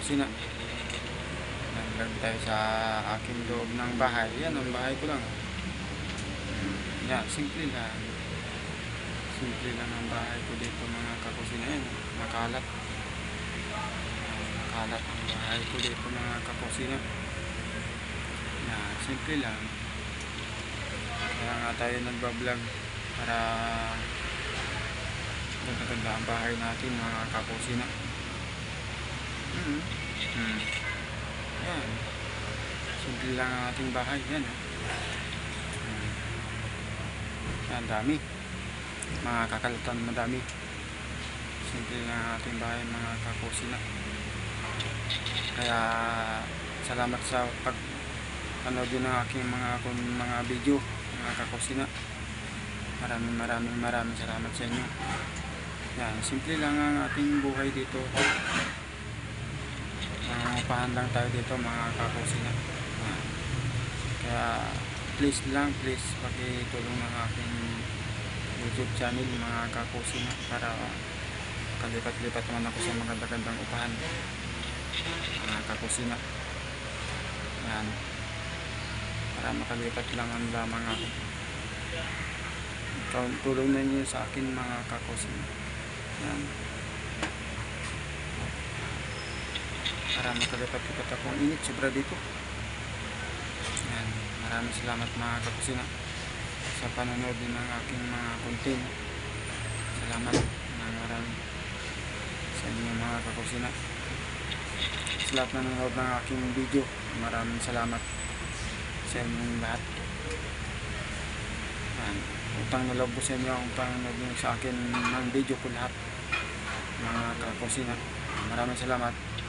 kakusina. Naglag tayo sa aking loob ng bahay. Yan, ang bahay ko lang. Yan, simple lang. Simple lang ang bahay ko dito mga kakusina. Yan, makalat. Makalat ang bahay ko dito mga kakusina. Yan, simple lang. Kaya nga tayo nagbablog para ganda-ganda ang bahay natin mga kakusina. Mm. Mm. Yan. Simple lang ang ating bahay. Yan. oh. Mm. Yan, dami. Mga kakalatan madami. Simple lang ang ating bahay mga kakusina. Kaya salamat sa pag panood ng aking mga mga video mga kakusina. Maraming maraming maraming salamat sa inyo. Yan, simple lang ang ating buhay dito. Nangungupahan lang tayo dito mga kakusina. Yan. Kaya please lang, please pakitulong ng aking YouTube channel mga kakusina para kalipat-lipat naman ako sa maganda-gandang upahan mga kakusina. Yan. Para makalipat lang ang lamang ako. Tulong na sa akin mga kakusina. Yan. Para makalipat-lipat akong init sobra dito. Yan. Maraming salamat mga kakusina sa panonood din ng aking mga content. Salamat ng marami sa inyo mga kakusina. Sa lahat na nanonood ng aking video, maraming salamat sa inyong lahat. Yan. Utang na loob sa inyo ang panonood sa akin ng video ko lahat mga kakusina. Maraming salamat.